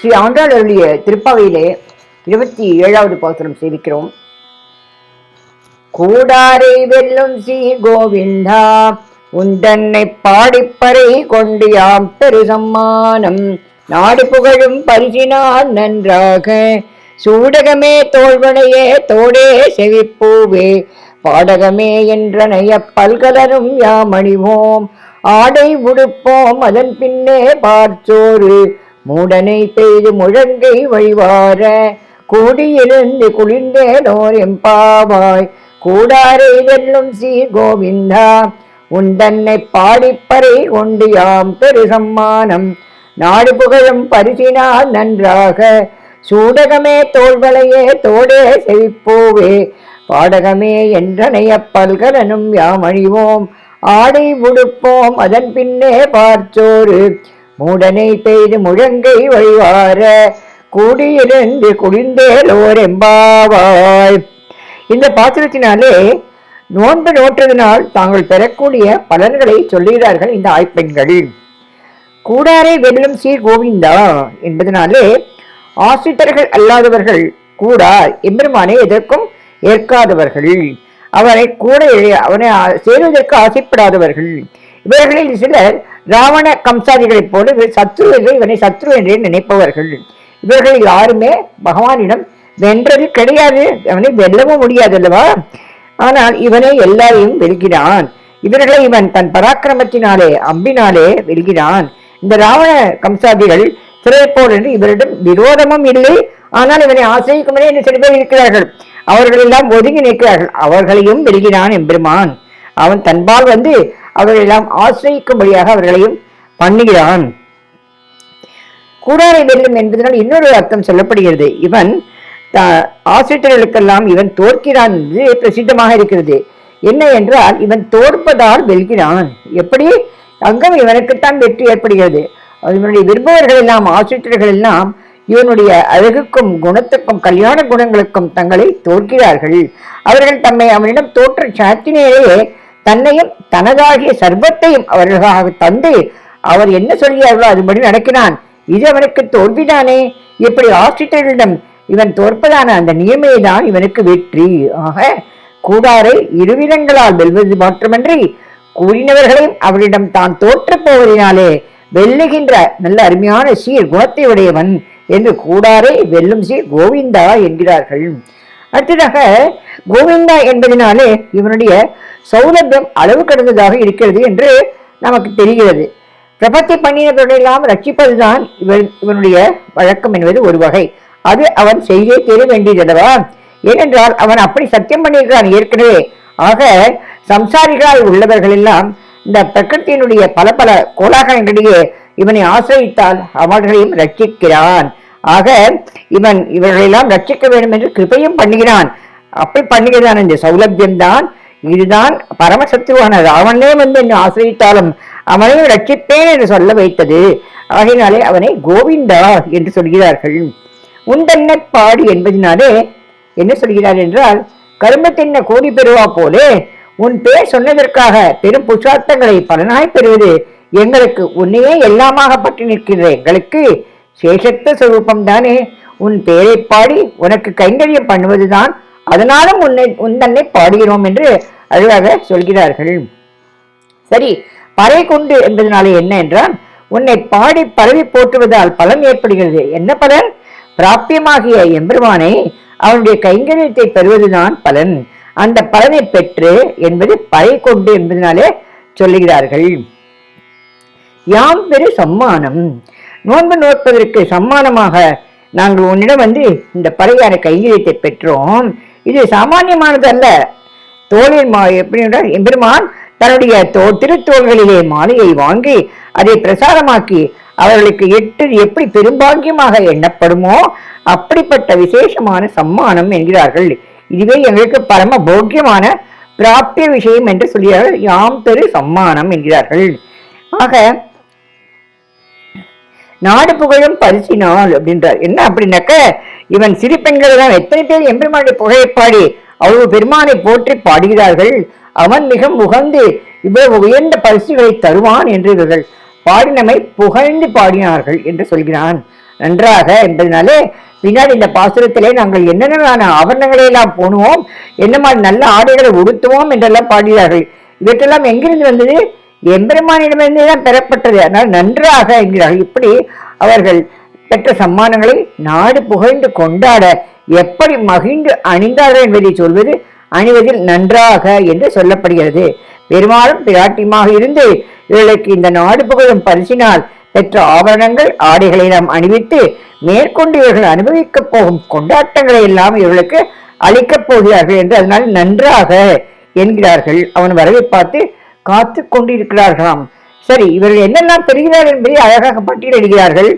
ஸ்ரீ ஆண்டாள் அருளிய திருப்பவையிலே இருபத்தி ஏழாவது பாசுரம் சேவிக்கிறோம். கூடாரை வெல்லும் ஸ்ரீ கோவிந்தா உந்தன்னை பாடிப்பறை கொண்டு யாம் பெரு சம்மானம் நாடு புகழும் பரிசினால் நன்றாக சூடகமே தோல்வனையே தோடே செவிப்பூவே. பாடகமே என்றனைய பல்கலரும் யாமணிவோம். ஆடை உடுப்போம் அதன் பின்னே பார்த்தோரு மூடனை பெய்து முழங்கை வழிவார கூடியிருந்து குளிர்ந்தேனோர் எம்பாவாய். கூடாரை வெல்லும் சீர் கோவிந்தா உன் தன்னை பாடிப்பறை கொண்டு யாம் பெரு சம்மானம் நாடு புகழும் பரிசினால் நன்றாக சூடகமே தோள்வளையே தோடே செவிப்போவே பாடகமே என்றனைய பல்கலனும் யாம் அழிவோம். ஆடை உடுப்போம் அதன் பின்னே பார்த்தோரு மூடனை பெய்து முழங்கை வழிவார கூடியிருந்து குளிர்ந்தேலோர் எம்பாவாய் இந்த பாத்திரத்தினாலே நோன்பு நோற்றதினால் தாங்கள் பெறக்கூடிய பலன்களை சொல்லுகிறார்கள் இந்த ஆய்ப்பெண்கள். கூடாரை வெல்லும் சீர் கோவிந்தா என்பதனாலே ஆசிரியர்கள் அல்லாதவர்கள் கூடார் எம்பெருமானை எதற்கும் ஏற்காதவர்கள். அவனை கூட அவனை சேருவதற்கு ஆசைப்படாதவர்கள். இவர்களில் சிலர் ராவண கம்சாதிகளைப் போல இவர் சத்ரு என்று இவனை சத்ரு என்றே நினைப்பவர்கள். இவர்கள் யாருமே பகவானிடம் வென்றது கிடையாது. அவனை வெல்லவும் முடியாது அல்லவா ஆனால் இவனை எல்லாரையும் வெல்கிறான். இவர்களை இவன் தன் பராக்கிரமத்தினாலே அம்பினாலே வெல்கிறான். இந்த ராவண கம்சாதிகள் சிறைப்போல் என்று இவரிடம் விரோதமும் இல்லை. ஆனால் இவனை ஆசிரியக்கும் என்று சில பேர் இருக்கிறார்கள். அவர்கள் எல்லாம் ஒதுங்கி நிற்கிறார்கள். அவர்களையும் வெல்கிறான் எம்பெருமான். அவன் தன்பால் வந்து அவர்கள் எல்லாம் அவர்களையும் பண்ணுகிறான். கூடாரை வெல்லும் என்பதனால் இன்னொரு அர்த்தம் சொல்லப்படுகிறது. இவன் ஆசிரியர்களுக்கெல்லாம் இவன் தோற்கிறான் என்று பிரசித்தமாக இருக்கிறது. என்ன என்றால் இவன் தோற்பதால் வெல்கிறான். எப்படி? அங்கம் இவனுக்குத்தான் வெற்றி ஏற்படுகிறது. இவனுடைய விரும்பவர்கள் எல்லாம் ஆசிரியர்கள் எல்லாம் இவனுடைய அழகுக்கும் குணத்துக்கும் கல்யாண குணங்களுக்கும் தங்களை தோற்கிறார்கள். அவர்கள் தம்மை அவனிடம் தோற்ற சாத்தினேயே தன்னையும் தனதாகிய சர்வத்தையும் அவர்களுக்காக தந்து அவர் என்ன சொல்கிறார்களோ அதுபடி நடக்கிறான். இது அவனுக்கு தோல்விதானே? இப்படி ஆசிரியர்களிடம் இவன் தோற்பதான அந்த நியமைதான் இவனுக்கு வெற்றி. ஆக கூடாரை இருவிதங்களால் வெல்வது மாற்றமன்றி கூறினவர்களையும் அவரிடம் தான் தோற்றப் போவதினாலே வெல்லுகின்ற நல்ல அருமையான சீர் குணத்தை உடையவன் என்று கூடாரை வெல்லும் சீர் கோவிந்தா என்கிறார்கள். அடுத்ததாக கோவிந்தா என்பதனாலே இவனுடைய சௌலபியம் அளவு கடந்ததாக இருக்கிறது என்று நமக்கு தெரிகிறது. பிரபத்தி பண்ணினவர்களெல்லாம் ரட்சிப்பதுதான் இவன் இவனுடைய வழக்கம் என்பது ஒரு வகை. அது அவன் செய்தே தெரிய வேண்டியதல்லவா ஏனென்றால் அவன் அப்படி சத்தியம் பண்ணியிருக்கிறான் ஏற்கனவே. ஆக சம்சாரிகளால் உள்ளவர்கள் எல்லாம் இந்த பிரகிருத்தியினுடைய பல பல கோலாகலங்களிடையே இவனை ஆசிரியத்தால் அவர்களையும் ரட்சிக்கிறான். ஆக இவன் இவர்களெல்லாம் ரட்சிக்க வேண்டும் என்று கிருப்பையும் பண்ணுகிறான். அப்படி பண்ணுகிறான் இந்த சௌலபியம்தான். இதுதான் பரமசத்துவான ராவணே வந்து என்னை ஆசிரியித்தாலும் அவனையும் ரட்சிப்பேன் என்று சொல்ல வைத்தது. ஆகையினாலே அவனை கோவிந்தா என்று சொல்கிறார்கள். உண்டன்ன பாடி என்பதினாலே என்ன சொல்கிறார் என்றால் கரும்பத்தின்ன கோடி பெறுவா போலே உன் பேர் சொன்னதற்காக பெரும் புஷார்த்தங்களை பலனாய் பெறுவது எங்களுக்கு உன்னையே எல்லாமாக பற்றி நிற்கிற எங்களுக்கு சேஷத்த சுரூபம் தானே உன் பேரை பாடி உனக்கு கைங்கரியம் பண்ணுவதுதான். அதனாலும் உன்னை உன் தன்னை பாடுகிறோம் என்று அழகாக சொல்கிறார்கள். சரி பறை கொண்டு என்பதனாலே என்ன என்றால் உன்னை பாடி பரவி போற்றுவதால் பலன் ஏற்படுகிறது. என்ன பலன்? பிராப்பியமாகிய எம்பெருமானை அவனுடைய கைங்கரியத்தை பெறுவதுதான் பலன். அந்த பலனை பெற்று என்பது பறை கொண்டு என்பதனாலே சொல்லுகிறார்கள். யாம் பெரு சம்மானம். நோன்பு நோற்பதற்கு சம்மானமாக நாங்கள் உன்னிடம் வந்து இந்த பறையான கையெழுத்தை பெற்றோம். இது சாமானியமானது அல்ல. தோழில் மா எப்படி என்றால் எம்பெருமான் தன்னுடைய தோ திருத்தோள்களிலே மாலையை வாங்கி அதை பிரசாரமாக்கி அவர்களுக்கு எட்டு எப்படி பெரும்பாக்கியமாக எண்ணப்படுமோ அப்படிப்பட்ட விசேஷமான சம்மானம் என்கிறார்கள். இதுவே எங்களுக்கு பரம போக்கியமான பிராப்திய விஷயம் என்று சொல்கிறார்கள். யாம் பெரு சம்மானம் என்கிறார்கள். ஆக நாடு புகழும் பரிசினால் அப்படின்றார். என்ன அப்படின்னாக்க இவன் சிறு பெண்கள் தான் எத்தனை பேர் எம்பெருமானுடைய புகழை பாடி அவ்வளவு பெருமானை போற்றி பாடுகிறார்கள். அவன் மிக உகந்து இவ்வளவு உயர்ந்த பரிசுகளை தருவான் என்று இவர்கள் பாடினமை புகழ்ந்து பாடினார்கள் என்று சொல்கிறான். நன்றாக என்பதனாலே பின்னாடி இந்த பாசுரத்திலே நாங்கள் என்னென்ன ஆபரணங்களை எல்லாம் என்ன மாதிரி நல்ல ஆடைகளை உடுத்துவோம் என்றெல்லாம் பாடுகிறார்கள் இவற்றெல்லாம் எங்கிருந்து வந்தது? எம்பெருமானிடமிருந்தே தான் பெறப்பட்டது. அதனால் நன்றாக என்கிறார்கள் இப்படி அவர்கள் பெற்ற சம்மானங்களை நாடு புகழ்ந்து கொண்டாட எப்படி மகிழ்ந்து அணிந்தார்கள் என்பதை சொல்வது அணிவதில் நன்றாக என்று சொல்லப்படுகிறது. பெருமாளும் பிராட்டியமாக இருந்து இவர்களுக்கு இந்த நாடு புகழும் பரிசினால் பெற்ற ஆபரணங்கள் ஆடைகளை நாம் அணிவித்து மேற்கொண்டு இவர்கள் அனுபவிக்கப் போகும் கொண்டாட்டங்களை எல்லாம் இவர்களுக்கு அளிக்கப் போகிறார்கள் என்று அதனால் நன்றாக என்கிறார்கள். அவன் வரவை பார்த்து காத்து கொண்டிருக்கிறார்களாம். சரி இவர்கள் என்னெல்லாம் பெறுகிறார்கள் என்பதை அழகாக பட்டியலிடுகிறார்கள்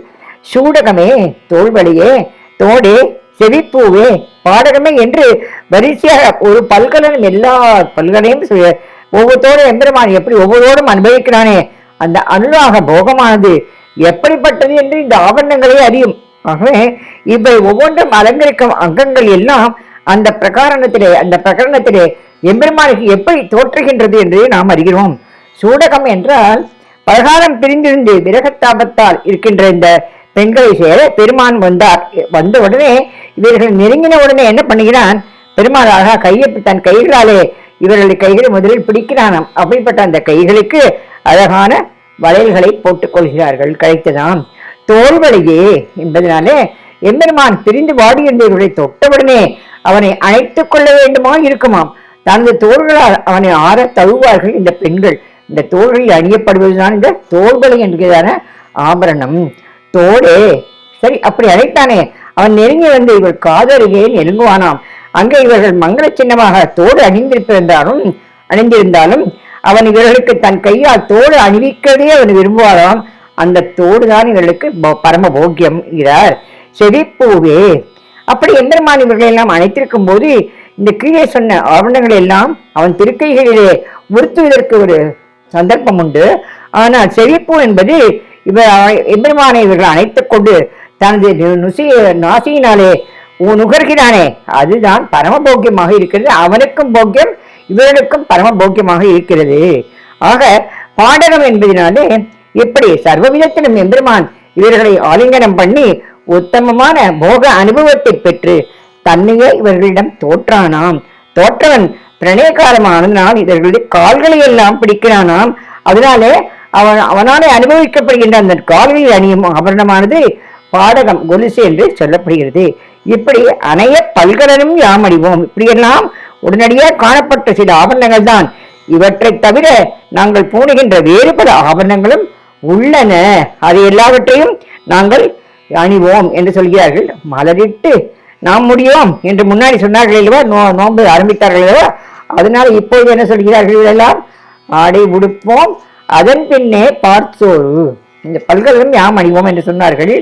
சூடகமே தோல்வழியே தோடே செவிப்பூவே பாடகமே என்று வரிசையாக ஒரு பல்கலனும் எல்லா பல்கலையும் ஒவ்வொருத்தோடும் எம்பெருமான் எப்படி ஒவ்வொருவரும் அனுபவிக்கிறானே அந்த அனுலாக போகமானது எப்படிப்பட்டது என்று இந்த ஆவரணங்களே அறியும். ஆகவே இவை ஒவ்வொன்றும் அலங்கரிக்கும் அங்கங்கள் எல்லாம் அந்த பிரகாரணத்திலே அந்த பிரகரணத்திலே எம்பெருமானுக்கு எப்படி தோற்றுகின்றது என்று நாம் அறிகிறோம். சூடகம் என்றால் பலகாலம் பிரிந்திருந்து விரகத்தாபத்தால் இருக்கின்ற இந்த பெண்களை சேர பெருமான் வந்தார். வந்த உடனே இவர்கள் நெருங்கின உடனே என்ன பண்ணுகிறான்? பெருமாள் அழகா கையை தன் கைகளாலே இவர்களுடைய கைகளை முதலில் பிடிக்கிறானாம். அப்படிப்பட்ட அந்த கைகளுக்கு அழகான வளையல்களை போட்டுக் கொள்கிறார்கள் கிடைத்ததாம் தோல்வழியே என்பதனாலே எம்பெருமான் பிரிந்து வாடியிருந்தவர்களை தொட்டவுடனே அவனை அணைத்துக் கொள்ள வேண்டுமா இருக்குமாம். தனது தோள்களால் அவனை ஆற தழுவார்கள் இந்த பெண்கள். இந்த தோள்களில் அணியப்படுவதுதான் இந்த தோள்களை என்கிறதான ஆபரணம். தோடே சரி அப்படி அழைத்தானே அவன் நெருங்கி வந்து இவள் காதருகே நெருங்குவானாம். அங்கே இவர்கள் மங்கள சின்னமாக தோடு அணிந்திருப்பிருந்தாலும் அணிந்திருந்தாலும் அவன் இவர்களுக்கு தன் கையால் தோடு அணிவிக்கவே அவன் விரும்புவாராம். அந்த தோடு தான் இவர்களுக்கு போ- பரம போக்கியம் என்கிறார். செவிப்பூவே அப்படி எந்திரமான் இவர்களெல்லாம் அணைத்திருக்கும் அழைத்திருக்கும் போது இந்த கீழே சொன்ன ஆவணங்கள் எல்லாம் அவன் திருக்கைகளிலே உறுத்துவதற்கு ஒரு சந்தர்ப்பம் உண்டு. ஆனால் செழிப்பு என்பது இவர் அவ- எம்பெருமானை இவர்கள் அனைத்து கொண்டு தனது நு- நுசி நாசியினாலே நுகர்கிறானே. அதுதான் பரம போக்கியமாக இருக்கிறது. அவனுக்கும் போக்கியம் இவர்களுக்கும் பரம போக்கியமாக இருக்கிறது. ஆக பாடகம் என்பதனாலே எப்படி சர்வ விதத்திலும் எம்பெருமான் இவர்களை ஆலிங்கனம் பண்ணி உத்தமமான போக அனுபவத்தை பெற்று தன்னையே இவர்களிடம் தோற்றானாம். தோற்றவன் பிரணயகாரமானதனால் இவர்களுடைய கால்களை எல்லாம் பிடிக்கிறானாம். அதனாலே அவன் அவனாலே அனுபவிக்கப்படுகின்ற அந்த கால்களில் அணியும் ஆபரணமானது பாடகம் கொலுசு என்று சொல்லப்படுகிறது. இப்படி அணைய பல்கலனும் யாம் அணிவோம். இப்படியெல்லாம் உடனடியாக காணப்பட்ட சில ஆபரணங்கள் தான் இவற்றை தவிர நாங்கள் பூணுகின்ற வேறு பல ஆபரணங்களும் உள்ளன. அது எல்லாவற்றையும் நாங்கள் அணிவோம் என்று சொல்கிறார்கள். மலரிட்டு நாம் முடியும் என்று முன்னாடி சொன்னார்கள் அல்லவா? நோ நோன்பு ஆரம்பித்தார்கள் அல்லவா? அதனால இப்போது என்ன சொல்கிறார்கள் எல்லாம் ஆடை உடுப்போம். அதன் பின்னே பார்த்தோரு. இந்த பல்கலையும் யாம் அணிவோம் என்று சொன்னார்கள்.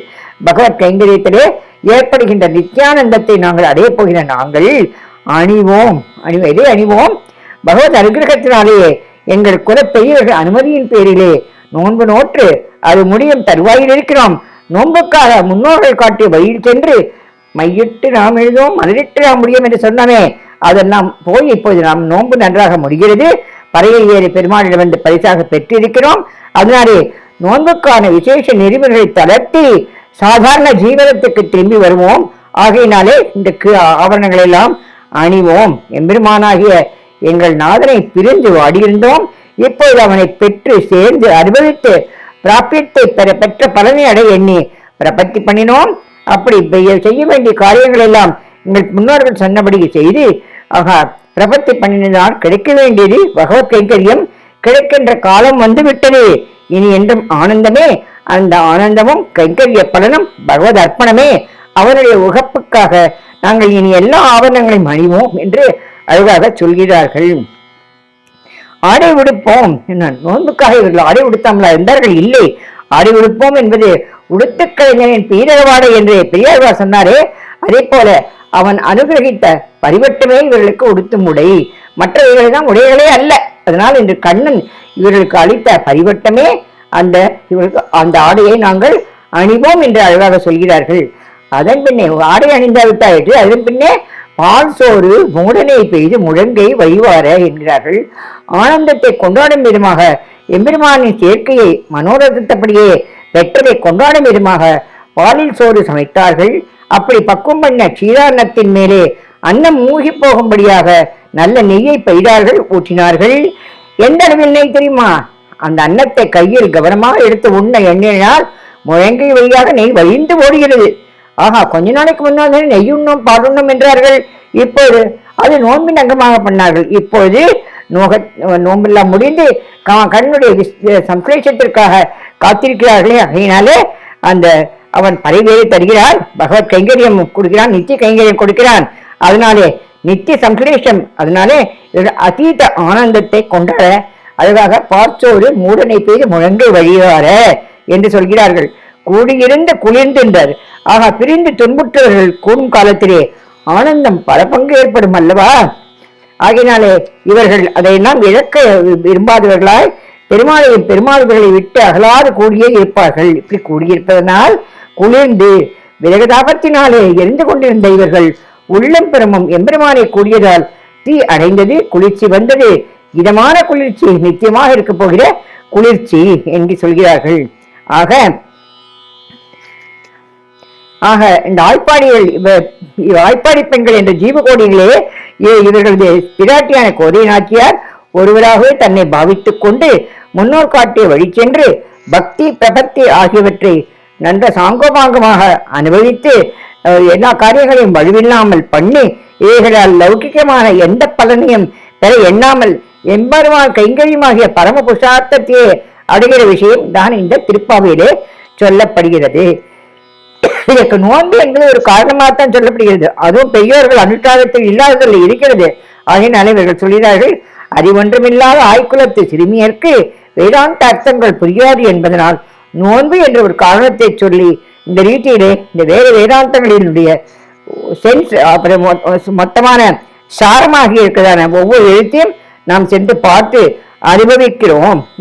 பகவத் கைங்கரியத்திலே ஏற்படுகின்ற நித்யானந்தத்தை நாங்கள் அடையப் போகிற நாங்கள் அணிவோம். அணிவோம் எதை அணிவோம்? பகவத் அனுகிரகத்தினாலேயே எங்கள் குல அனுமதியின் பேரிலே நோன்பு நோற்று அது முடியும் தருவாயில் இருக்கிறோம். நோன்புக்காக முன்னோர்கள் காட்டிய வழியில் சென்று மையிட்டு நாம் எழுதுவோம் மலரிட்டு நாம் முடியும் என்று சொன்னமே. அதெல்லாம் போய் இப்போது நாம் நோன்பு நன்றாக முடிகிறது. பறையை ஏறி பெருமாளிடம் வந்து பரிசாக பெற்றிருக்கிறோம். அதனாலே நோன்புக்கான விசேஷ நெறிமுறைகளை தளர்த்தி சாதாரண ஜீவனத்துக்கு திரும்பி வருவோம். ஆகையினாலே இந்த கு- எல்லாம் அணிவோம். எம்பெருமானாகிய எங்கள் நாதனை பிரிந்து வாடியிருந்தோம் இப்போது அவனை பெற்று சேர்ந்து அனுபவித்து பிராபியத்தை பெற பெற்ற பலனை அடைய எண்ணி பிரபத்தி பண்ணினோம். அப்படி செய்ய வேண்டிய காரியங்கள் எல்லாம் எங்கள் முன்னோர்கள் சொன்னபடி செய்து ஆகா பிரபத்தி பண்ணினால் கிடைக்க வேண்டியது பகவத் கைங்கரியம். கிடைக்கின்ற காலம் வந்து விட்டது இனி என்றும் ஆனந்தமே. அந்த ஆனந்தமும் கைங்கரிய பலனும் பகவத் அர்ப்பணமே. அவனுடைய உகப்புக்காக நாங்கள் இனி எல்லா ஆவரணங்களையும் அணிவோம் என்று அழகாக சொல்கிறார்கள். ஆடை உடுப்போம். நோன்புக்காக இவர்கள் ஆடை உடுத்தாமலா? இருந்தார்கள்? இல்லை. ஆடை உடுப்போம் என்பது உடுத்து கலைஞரின் பீரவாடை என்று பெரியாழ்வார் சொன்னாரே. அதே போல அவன் அனுகிரகித்த பரிவட்டமே இவர்களுக்கு உடுத்தும் உடை மற்றவர்கள் உடைகளே அல்ல. அதனால் இன்று கண்ணன் இவர்களுக்கு அளித்த பரிவட்டமே அந்த இவர்களுக்கு அந்த ஆடையை நாங்கள் அணிவோம் என்று அழகாக சொல்கிறார்கள். அதன் பின்னே ஆடை அணிந்தாவிட்டாயிற்று அதன் பின்னே பால் சோறு மூடனை பெய்து முழங்கை வழிவார என்கிறார்கள். ஆனந்தத்தை கொண்டாடும் விதமாக எம்பெருமானின் சேர்க்கையை மனோரதத்தபடியே வெற்றதை கொண்டாடும் விதமாக பாலில் சோறு சமைத்தார்கள். அப்படி பக்குவம் பண்ண க்ஷீரான்னத்தின் மேலே அன்னம் மூழ்கி போகும்படியாக நல்ல நெய்யை பெய்தார்கள் ஊற்றினார்கள். எந்த அளவில் நெய் தெரியுமா? அந்த அன்னத்தை கையில் கவனமாக எடுத்து உண்ண எண்ணினால் முழங்கை வழியாக நெய் வழிந்து ஓடுகிறது. ஆஹா கொஞ்ச நாளைக்கு முன்னால் நெய் உண்ணும் பாடுண்ணும் என்றார்கள். இப்போது அது நோன்பின் அங்கமாக பண்ணார்கள். இப்போது நோக நோம்பெல்லாம் முடிந்து கண்ணுடைய விஸ்- சம்ஸ்லேஷத்திற்காக காத்திருக்கிறார்களே. அதனாலே அந்த அவன் பரிவேறி தருகிறார் பகவத் கைங்கரியம் கொடுக்கிறான் நித்திய கைங்கரியம் கொடுக்கிறான். அதனாலே நித்திய சம்ஸ்லேஷம் அதனாலே அதீத ஆனந்தத்தை கொண்டாட அழகாக பார்த்தோரு மூடனை பெய்து முழங்கை வழியார என்று சொல்கிறார்கள். கூடியிருந்த குளிர்ந்தென்றார் ஆக பிரிந்து துன்புற்றவர்கள் கூடும் காலத்திலே ஆனந்தம் பல பங்கு ஏற்படும் அல்லவா? ஆகையினாலே இவர்கள் அதையெல்லாம் இழக்க விரும்பாதவர்களாய் பெருமாளையும் பெருமாள்களை விட்டு அகலாறு கூடியே இருப்பார்கள். இப்படி கூடியிருப்பதனால் குளிர்ந்து விரகதாபத்தினாலே எரிந்து கொண்டிருந்த இவர்கள் உள்ளம் பெருமும் எம்பெருமானை கூடியதால் தீ அடைந்தது குளிர்ச்சி வந்தது. இதமான குளிர்ச்சி நித்தியமாக இருக்க போகிற குளிர்ச்சி என்று சொல்கிறார்கள். ஆக ஆக இந்த ஆய்ப்பாடிகள் இவ- ஆய்ப்பாடி பெண்கள் என்ற ஜீவகோடிகளே இவர்களது பிராட்டியான கோதை நாச்சியார் ஒருவராகவே தன்னை பாவித்துக் கொண்டு முன்னோர் காட்டிய வழி சென்று பக்தி பிரபக்தி ஆகியவற்றை நன்ற சாங்கோபாங்கமாக அனுபவித்து எல்லா காரியங்களையும் வலுவில்லாமல் பண்ணி இவைகளால் லௌகிகமான எந்த பலனையும் பெற எண்ணாமல் எம்பெருமான் கைங்கரியமாகிய பரம புருஷார்த்தத்தையே அடைகிற விஷயம் தான் இந்த திருப்பாவையிலே சொல்லப்படுகிறது. இதற்கு நோன்பு என்பது ஒரு காரணமாகத்தான் சொல்லப்படுகிறது. அதுவும் பெரியோர்கள் அனுஷ்டானத்தில் இல்லாததில் இருக்கிறது. ஆகிய இவர்கள் சொல்கிறார்கள் அறிவொன்றுமில்லாத ஆய்குலத்து சிறுமியர்க்கு வேதாந்த அர்த்தங்கள் புரியாது என்பதனால் நோன்பு என்ற ஒரு காரணத்தை சொல்லி இந்த ரீதியிலே இந்த வேறு வேதாந்தங்களினுடைய சென்ஸ் அப்புறம் மொ- மொத்தமான சாரமாகி இருக்கிறதான ஒவ்வொரு எழுத்தையும் நாம் சென்று பார்த்து அனுபவிக்கிறோம்